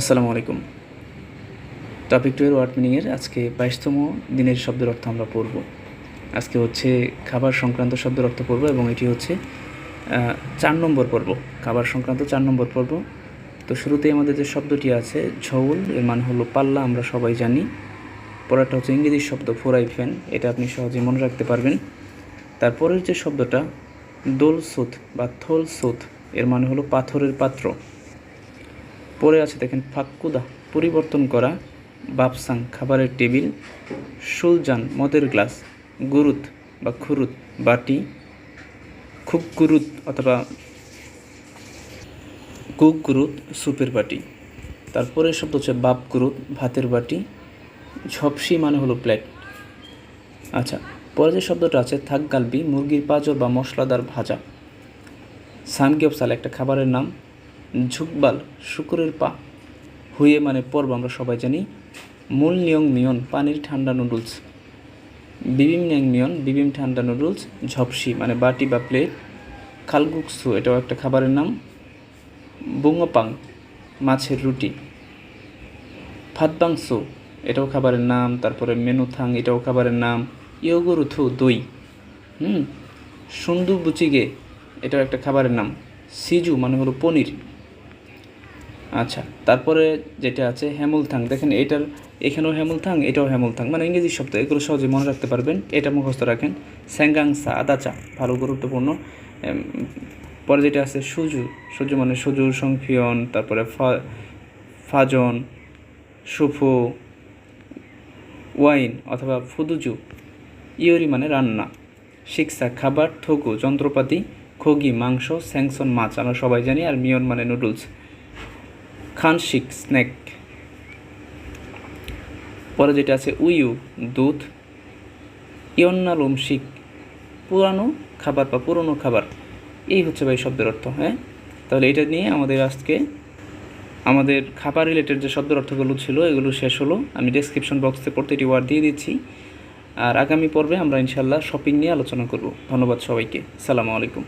আসসালামু আলাইকুম। Topic two এর ওয়ার্ড মিনিংয়ের আজকে বাইশতম দিনের শব্দের অর্থ আমরা পড়ব। আজকে হচ্ছে খাবার সংক্রান্ত শব্দের অর্থ পড়ব এবং এটি হচ্ছে চার নম্বর পর্ব। খাবার সংক্রান্ত চার নম্বর পর্ব। তো শুরুতেই আমাদের যে শব্দটি আছে, ঝৌল, এর মানে হলো পাল্লা, আমরা সবাই জানি। পরেরটা হচ্ছে ইংরেজি শব্দ, ফোরাই ফ্যান এটা আপনি সহজে মনে রাখতে পারবেন। তারপরের যে শব্দটা, দোল সুত বা থোল সুত, এর মানে হলো পাথরের পাত্র। পরে আছে দেখেন, ফাক্কুদা, পরিবর্তন করা, বাপসাং, খাবারের টেবিল, সুলজান, মদের গ্লাস, গুরুত বা খুরুত, বাটি খুব গুরুত অথবা কুক গুরুত সুপের বাটি। তারপরে শব্দ হচ্ছে বাপ গুরুত ভাতের বাটি, ঝপসি মানে হলো প্লেট। আচ্ছা পরে যে শব্দটা আছে, থাক গালবি, মুরগির পাঁজর বা মশলাদার ভাজা। সামগেপসাল একটা খাবারের নাম ঝুকবাল, শুকুরের পা। হুয়ে মানে পর্ব আমরা সবাই জানি। মূল নিয়ং মিয়ন, পানির ঠান্ডা নুডলস। বিবিম নিয়ং মিয়ন, বিবিম ঠান্ডা নুডলস, ঝপসি মানে বাটি বা প্লেট। খালগুকসু, এটাও একটা খাবারের নাম। বুঙ্গপাং মাছের রুটি। ফাতবাংসু, এটাও খাবারের নাম। তারপরে মেনুথাং, এটাও খাবারের নাম। ইয়োগরুথু, দই। হুম? সুন্দু বুচিগে এটাও একটা খাবারের নাম। সিজু মানে হলো পনির। আচ্ছা তারপরে যেটা আছে হ্যামুলথাং দেখেন এটার, এখানেও হ্যামুলথাং এটাও হ্যামুলথাং মানে ইংরেজি শব্দ, এগুলো সহজে মনে রাখতে পারবেন, এটা মুখস্থ রাখেন স্যাঙ্গাংসা আদাচা, ভালো, গুরুত্বপূর্ণ পরে যেটা আছে সুজু সুজু মানে সুজু সংফিয়ন তারপরে ফাজন, সুফু, ওয়াইন অথবা ফুদুজু ইয়রি মানে রান্না শিক্ষা খাবার থগু যন্ত্রপাতি খগি মাংস, স্যাংসন, মাছ, আমরা সবাই জানি, আর মিয়ন মানে নুডলস। খানশিক স্ন্যাক পরে যেটা আছে, উইউ, দুধ। ইয়ন্নালুম শিক পুরানো খাবার বা পুরনো খাবার। এই হচ্ছে ভাই শব্দের অর্থ হ্যাঁ? তাহলে এটা নিয়ে আমাদের আজকে আমাদের খাবার রিলেটেড যে শব্দের অর্থগুলো ছিল, এগুলো শেষ হলো। আমি ডেসক্রিপশন বক্সে প্রতিটি ওয়ার্ড দিয়ে দিচ্ছি। আর আগামী পর্বে আমরা ইনশাল্লাহ শপিং নিয়ে আলোচনা করব। ধন্যবাদ সবাইকে। সালামু আলাইকুম।